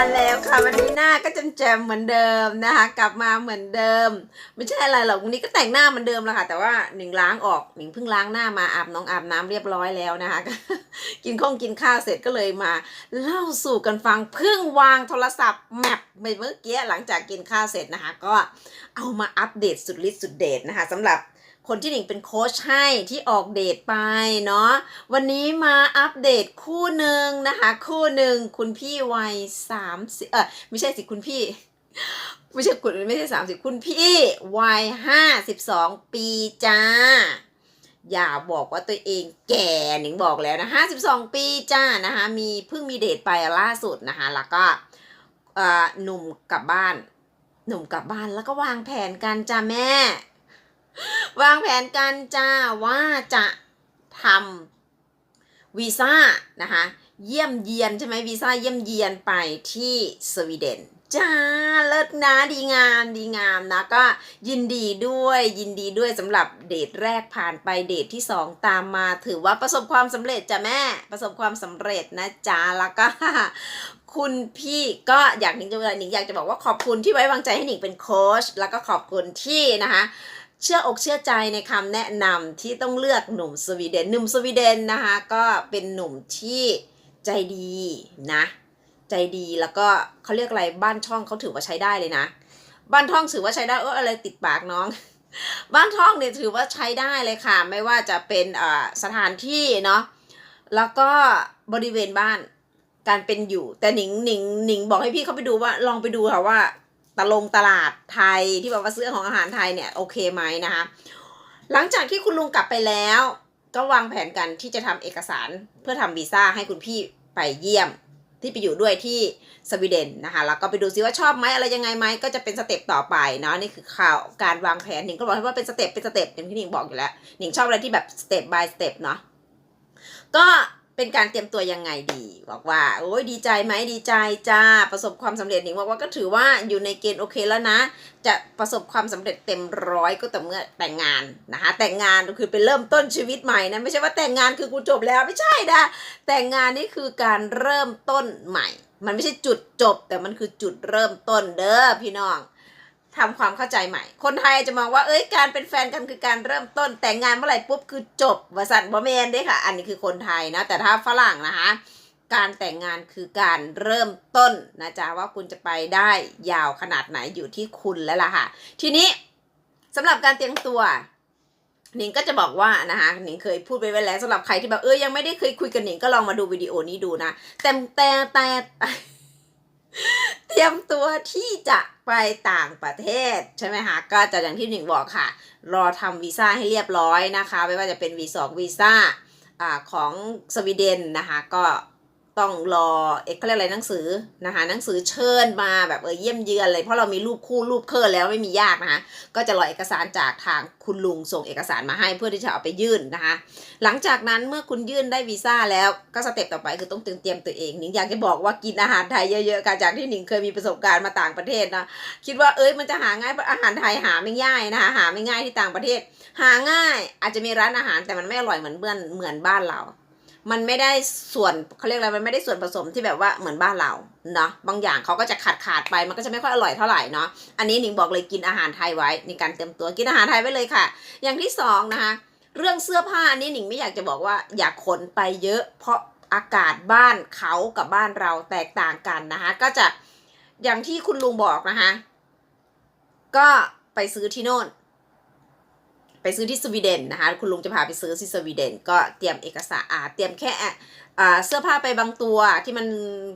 าแล้วค่ะวันนี้หน้าก็จำแจมเหมือนเดิมนะคะ กลับมาเหมือนเดิม ไม่ใช่อะไรหรอกวันนี้ก็แต่งหน้าเหมือนเดิมแล้วค่ะ แต่ว่าหนิงล้างออกหนิงเพิ่งล้างหน้ามาอาบน้องอาบน้ำเรียบร้อยแล้วนะคะ กินข้องกินข้าวเสร็จก็เลยมา เล่าสู่กันฟังเพิ่งวางโทรศัพท์แมปไปเมื่อกี้หลังจากกินข้าวเสร็จนะคะ ก็เอามาอัปเดตสุดฤทธิ์สุดเดชนะคะสำหรับ คนที่หนิงเป็นโค้ชให้ที่ออกเดทไปเนาะวันนี้มาอัปเดตคู่หนึ่งนะคะ คู่หนึ่งคุณพี่วัยสามสิบเออไม่ใช่สิคุณพี่ไม่ใช่คุณไม่ใช่สามสิบคุณพี่วัยห้าสิบสองปีจ้า อย่าบอกว่าตัวเองแก่หนิงบอกแล้วนะห้าสิบสองปีจ้านะคะ มีเพิ่งมีเดทไปล่าสุดนะคะ แล้วก็หนุ่มกลับบ้าน หนุ่มกลับบ้านแล้วก็วางแผนกันจ้าแม่ วางแผนกันจ้าว่าจะทำวีซ่านะคะเยี่ยมเยียนใช่ไหมวีซ่าเยี่ยมเยียนไปที่สวีเดนจ้าเลิศนะดีงามดีงามนะก็ยินดีด้วยยินดีด้วยสำหรับเดทแรกผ่านไปเดทที่สองตามมาถือว่าประสบความสำเร็จจ้ะแม่ประสบความสำเร็จนะจ๊ะแล้วก็คุณพี่ก็อยากหนิงจะหนิงอยากจะบอกว่าขอบคุณที่ไว้วางใจให้หนิงเป็นโค้ชแล้วก็ขอบคุณที่นะคะ เชื่ออกเชื่อใจในคำแนะนำที่ต้องเลือกหนุ่มสวีเดนหนุ่มสวีเดนนะคะก็เป็นหนุ่มที่ใจดีนะ ใจดีแล้วก็เขาเรียกอะไรบ้านช่องเขาถือว่าใช้ได้เลยนะ บ้านท่องถือว่าใช้ได้เอออะไรติดปากน้อง บ้านท่องเนี่ยถือว่าใช้ได้เลยค่ะ ไม่ว่าจะเป็นสถานที่เนาะแล้วก็บริเวณบ้านการเป็นอยู่ แต่หนิงหนิงหนิงบอกให้พี่เขาไปดูว่าลองไปดูค่ะว่า ตลงตลาดไทยที่บอกว่าซื้อของอาหารไทยเนี่ยโอเคไหมนะคะ หลังจากที่คุณลุงกลับไปแล้ว ก็วางแผนกันที่จะทำเอกสารเพื่อทำวีซ่าให้คุณพี่ไปเยี่ยมที่ไปอยู่ด้วยที่สวีเดนนะคะแล้วก็ไปดูซิว่าชอบไหมอะไรยังไงไหมก็จะเป็นสเต็ปต่อไปเนาะนี่คือข่าวการวางแผนหนิงก็บอกให้ว่าเป็นสเต็ปเป็นสเต็ปอย่างที่หนิงบอกอยู่แล้วหนิงชอบอะไรที่แบบสเต็ป by สเต็ปเนาะก็ เป็นการเตรียมตัวยังไงดี บอกว่าโอ้ยดีใจไหมดีใจจ้าประสบความสำเร็จหนิงบอกว่าก็ถือว่าอยู่ในเกณฑ์โอเคแล้วนะ จะประสบความสำเร็จเต็มร้อยก็แต่อเมื่อแต่งงานนะคะแต่งงานก็คือเป็นเริ่มต้นชีวิตใหม่นะไม่ใช่ว่าแต่งงานคือกูจบแล้วไม่ใช่นะแต่งงานนี่คือการเริ่มต้นใหม่ มันไม่ใช่จุดจบ แต่มันคือจุดเริ่มต้นเด้อพี่น้อง ทำความเข้าใจใหม่ คนไทยจะมองว่า เอ้ย การเป็นแฟนกันคือการเริ่มต้น แต่งงานเมื่อไหร่ปุ๊บคือจบวสันบอแมนด้ค่ะ อันนี้คือคนไทยนะ แต่ถ้าฝรั่งนะคะ การแต่งงานคือการเริ่มต้นนะจ๊ะว่าคุณจะไปได้ยาวขนาดไหนอยู่ที่คุณแล้วล่ะค่ะ ทีนี้สำหรับการเตรียมตัวหนิงก็จะบอกว่านะคะหนิงเคยพูดไปไว้แล้วสำหรับใครที่แบบเออยังไม่ได้เคยคุยกับหนิงก็ลองมาดูวิดีโอนี้ดูนะแต่แต่แต่แต่ เตรียมตัวที่จะไปต่างประเทศใช่ไหมคะก็จะอย่างที่หนิงบอกค่ะ รอทำวีซ่าให้เรียบร้อยนะคะ ไม่ว่าจะเป็นวีสองวีซ่าของสวีเดนนะคะ ก็ ต้องรอเอกเขาเรียกอะไรหนังสือนะคะหนังสือเชิญมาแบบเออเยี่ยมเยือนเลยเพราะเรามีรูปคู่รูปเคอแล้วไม่มียากนะคะก็จะรอเอกสารจากทางคุณลุงส่งเอกสารมาให้เพื่อที่จะเอาไปยื่นนะคะ หลังจากนั้นเมื่อคุณยื่นได้วีซ่าแล้วก็สเต็ปต่อไปคือต้องเตรียมตัวเองหนิงอยากจะบอกว่ากินอาหารไทยเยอะๆค่ะจากที่หนิงเคยมีประสบการณ์มาต่างประเทศนะคิดว่าเอ้ยมันจะหาง่ายเพราะอาหารไทยหาไม่ง่ายนะคะหาไม่ง่ายที่ต่างประเทศ หาง่ายอาจจะมีร้านอาหารแต่มันไม่อร่อยเหมือนเบื่อนเหมือนบ้านเรา มันไม่ได้ส่วนเขาเรียกอะไรมันไม่ได้ส่วนผสมที่แบบว่าเหมือนบ้านเราเนาะบางอย่างเขาก็จะขาดขาดไปมันก็จะไม่ค่อยอร่อยเท่าไหร่เนาะอันนี้หนิงบอกเลยกินอาหารไทยไว้ในการเตรียมตัวกินอาหารไทยไว้เลยค่ะ อย่างที่สองนะคะเรื่องเสื้อผ้าอันนี้หนิงไม่อยากจะบอกว่าอย่าขนไปเยอะ เพราะอากาศบ้านเขากับบ้านเราแตกต่างกันนะคะก็จะอย่างที่คุณลุงบอกนะคะก็ไปซื้อที่โน่น ไปซื้อที่สวีเดนนะคะ คุณลุงจะพาไปซื้อที่สวีเดน ก็เตรียมเอกสารอ่าเตรียมแค่เสื้อผ้าไปบางตัวที่มัน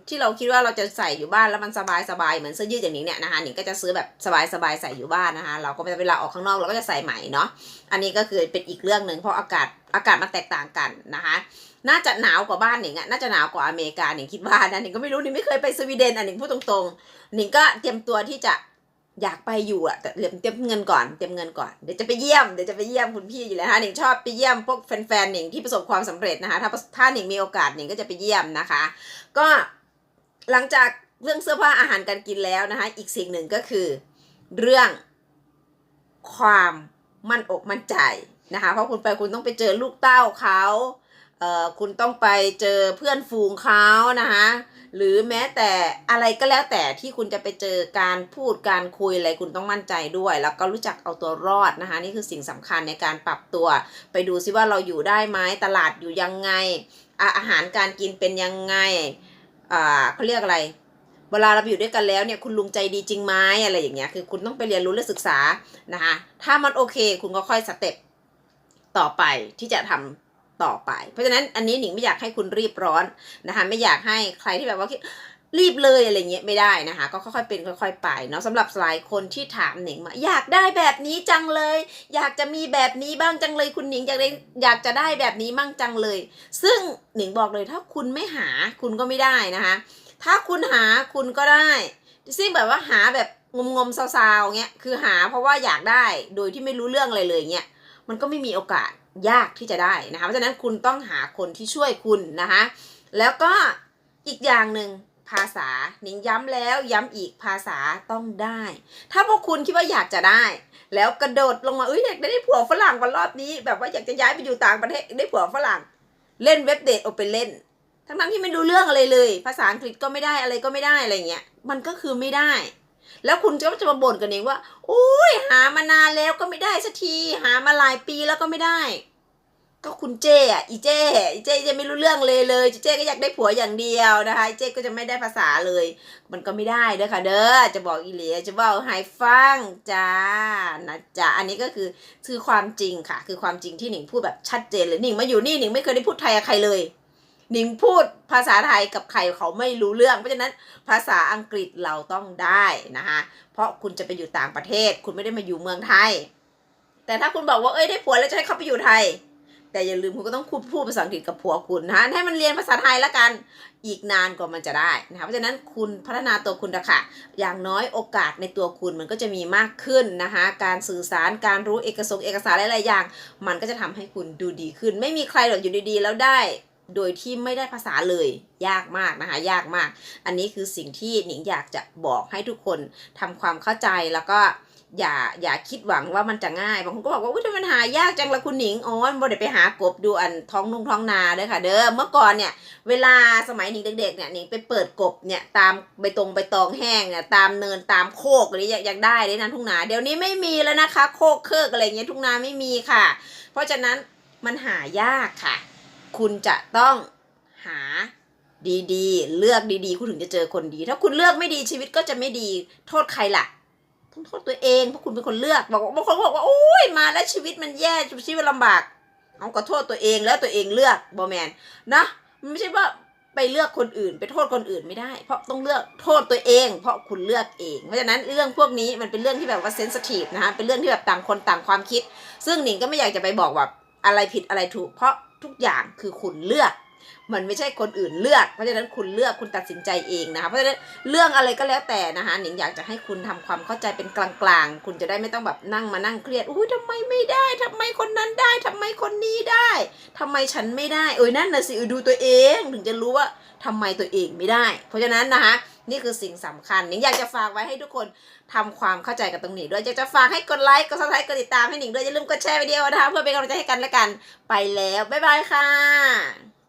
ที่เราคิดว่าเราจะใส่อยู่บ้านแล้วมันสบายสบายเหมือนเสื้อยืดอย่างนี้เนี่ยนะคะหนิงก็จะซื้อแบบสบายสบายใส่อยู่บ้านนะคะ เราก็เวลาออกข้างนอกเราก็จะใส่ใหม่เนาะอันนี้ก็คือเป็นอีกเรื่องหนึ่งเพราะอากาศอากาศมันแตกต่างกันนะคะน่าจะหนาวกว่าบ้านหนิงอะน่าจะหนาวกว่าอเมริกาหนิงคิดว่านะหนิงก็ไม่รู้หนิงไม่เคยไปสวีเดนอะหนิงพูดตรงๆหนิงก็เตรียมตัวที่จะ อยากไปอยู่อะแต่เตรียมเตรียมเงินก่อนเตรียมเงินก่อนเดี๋ยวจะไปเยี่ยมเดี๋ยวจะไปเยี่ยมคุณพี่อยู่แล้วนะคะหนิงชอบไปเยี่ยมพวกแฟนๆหนิงที่ประสบความสำเร็จนะคะถ้าถ้าหนิงมีโอกาสหนิงก็จะไปเยี่ยมนะคะ ก็หลังจากเรื่องเสื้อผ้าอาหารการกินแล้วนะคะ อีกสิ่งหนึ่งก็คือ เรื่องความมั่นอกมั่นใจนะคะ เพราะคุณไปคุณต้องไปเจอลูกเต้าเขา เอ่อคุณต้องไปเจอเพื่อนฝูงเขานะคะหรือแม้แต่อะไรก็แล้วแต่ที่คุณจะไปเจอการพูดการคุยอะไรคุณต้องมั่นใจด้วย แล้วก็รู้จักเอาตัวรอดนะคะ นี่คือสิ่งสำคัญในการปรับตัว ไปดูซิว่าเราอยู่ได้ไหมตลาดอยู่ยังไงอะอาหารการกินเป็นยังไงอ่าเขาเรียกอะไรเวลาเราอยู่ด้วยกันแล้วเนี่ยคุณลุงใจดีจริงไหมอะไรอย่างเงี้ยคือคุณต้องไปเรียนรู้และศึกษานะคะถ้ามันโอเค คุณก็ค่อยสเต็ปต่อไปที่จะทำ ต่อไป เพราะฉะนั้นอันนี้หนิงไม่อยากให้คุณรีบร้อนนะคะไม่อยากให้ใครที่แบบว่าคิดรีบเลยอะไรเงี้ยไม่ได้นะคะ ก็ค่อยๆเป็นค่อยๆไปเนาะสำหรับหลายคนที่ถามหนิงมาอยากได้แบบนี้จังเลย อยากจะมีแบบนี้บ้างจังเลย คุณหนิงอยากได้อยากจะได้แบบนี้บ้างจังเลย ซึ่งหนิงบอกเลยถ้าคุณไม่หาคุณก็ไม่ได้นะคะ ถ้าคุณหาคุณก็ได้ซึ่งแบบว่าหาแบบงมงมๆซาวๆเงี้ยคือหาเพราะว่าอยากได้โดยที่ไม่รู้เรื่องอะไรเลยเงี้ยมันก็ไม่มีโอกาส ยากที่จะได้นะคะ เพราะฉะนั้นคุณต้องหาคนที่ช่วยคุณนะคะ แล้วก็อีกอย่างหนึ่งภาษาหนิงย้ำแล้วย้ำอีกภาษาต้องได้ ถ้าพวกคุณคิดว่าอยากจะได้ แล้วกระโดดลงมาเอ้ยอยากได้ผัวฝรั่งวันรอบนี้ แบบว่าอยากจะย้ายไปอยู่ต่างประเทศได้ผัวฝรั่ง เล่นเว็บเดทเอาไปเล่น ทั้งทั้งๆที่ไม่รู้เรื่องอะไรเลย ภาษาอังกฤษก็ไม่ได้อะไรก็ไม่ได้อะไรเงี้ยมันก็คือไม่ได้ แล้วคุณก็จะมาบ่นกันเองว่าโอ้ยหามานานแล้วก็ไม่ได้สักที หามาหลายปีแล้วก็ไม่ได้ ก็คุณเจ้อะอีเจ้อีเจ้จะไม่รู้เรื่องเลยเลยเจ้ก็อยากได้ผัวอย่างเดียวนะคะเจ้ก็จะไม่ได้ภาษาเลย มันก็ไม่ได้เด้อค่ะ เด้อจะบอกอีเหลียจะบอกให้ฟังจ้านะจ๊ะอันนี้ก็คือคือความจริงค่ะ คือความจริงที่หนิงพูดแบบชัดเจนเลยหนิงมาอยู่นี่หนิงไม่เคยได้พูดไทยกับใครเลย หนิงพูดภาษาไทยกับใครเขาไม่รู้เรื่อง เพราะฉะนั้นภาษาอังกฤษเราต้องได้นะคะเพราะคุณจะไปอยู่ต่างประเทศ คุณไม่ได้มาอยู่เมืองไทย แต่ถ้าคุณบอกว่าเอ้ยได้ผัวแล้วจะให้เขาไปอยู่ไทย แต่อย่าลืมคุณก็ต้องพูดพูดภาษาอังกฤษกับผัวคุณนะให้มันเรียนภาษาไทยแล้วกันอีกนานกว่ามันจะได้นะคะเพราะฉะนั้นคุณพัฒนาตัวคุณนะคะอย่างน้อยโอกาสในตัวคุณมันก็จะมีมากขึ้นนะคะการสื่อสารการรู้เอกสงเอกสารหลายๆอย่าง มันก็จะทำให้คุณดูดีขึ้น ไม่มีใครหรอกอยู่ดีๆ แล้วได้ โดยที่ไม่ได้ภาษาเลย ยากมากนะคะ ยากมาก อันนี้คือสิ่งที่หนิงอยากจะบอกให้ทุกคนทำความเข้าใจแล้วก็อย่าอย่าคิดหวังว่ามันจะง่ายบางคนก็บอกว่าอุ้ยทำไมมันหายากจังละคุณหนิงอ๋อมันบ่ได้ไปหากบดูอันท้องนุ่งท้องนาเด้อค่ะ เด้อเมื่อก่อนเนี่ยเวลาสมัยหนิงเด็กๆเนี่ยหนิงไปเปิดกบเนี่ยตามใบตรงใบตองแห้งเนี่ยตามเนินตามโคกอะไรอยากอยากได้เลยนะทุ่งนาเดี๋ยวนี้ไม่มีแล้วนะคะ โคกเคิกอะไรเงี้ยทุ่งนาไม่มีค่ะ เพราะฉะนั้นมันหายากค่ะ คุณจะต้องหาดีๆ เลือกดีๆ คุณถึงจะเจอคนดี ถ้าคุณเลือกไม่ดีชีวิตก็จะไม่ดี โทษใครล่ะต้องโทษตัวเองเพราะคุณเป็นคนเลือกบอกว่าบางคนบอกว่าโอ้ยมาแล้วชีวิตมันแย่ชีวิตลำบากเอาก็โทษตัวเองแล้วตัวเองเลือกบอแมนนะมันไม่ใช่ว่าไปเลือกคนอื่น ไปโทษคนอื่นไม่ได้ เพราะต้องเลือกโทษตัวเอง เพราะคุณเลือกเอง เพราะฉะนั้นเรื่องพวกนี้มันเป็นเรื่องที่แบบว่าเซนสทีฟนะคะเป็นเรื่องที่แบบต่างคนต่างความคิด ซึ่งหนิงก็ไม่อยากจะไปบอกแบบอะไรผิดอะไรถูก เพราะ ทุกอย่างคือคุณเลือก มันไม่ใช่คนอื่นเลือก เพราะฉะนั้นคุณเลือกคุณตัดสินใจเองนะคะ เพราะฉะนั้นเรื่องอะไรก็แล้วแต่นะคะหนิงอยากจะให้คุณทำความเข้าใจเป็นกลางๆ คุณจะได้ไม่ต้องแบบนั่งมานั่งเครียดอุ้ยทำไมไม่ได้ทำไมคนนั้นได้ทำไมคนนี้ได้ทำไมฉันไม่ได้ เอ้ยนั่นน่ะสิดูตัวเอง ถึงจะรู้ว่าทำไมตัวเองไม่ได้ เพราะฉะนั้นนะคะ นี่คือสิ่งสำคัญหนิงอยากจะฝากไว้ให้ทุกคนทำความเข้าใจกับตรงนี้ด้วยอยากจะฝากให้กดไลค์กดซับสไครต์กดติดตามให้หนิงด้วยอย่าลืมกดแชร์วิดีโอนะคะเพื่อเป็นกำลังใจให้กันและกัน ไปแล้วบ๊ายบายค่ะ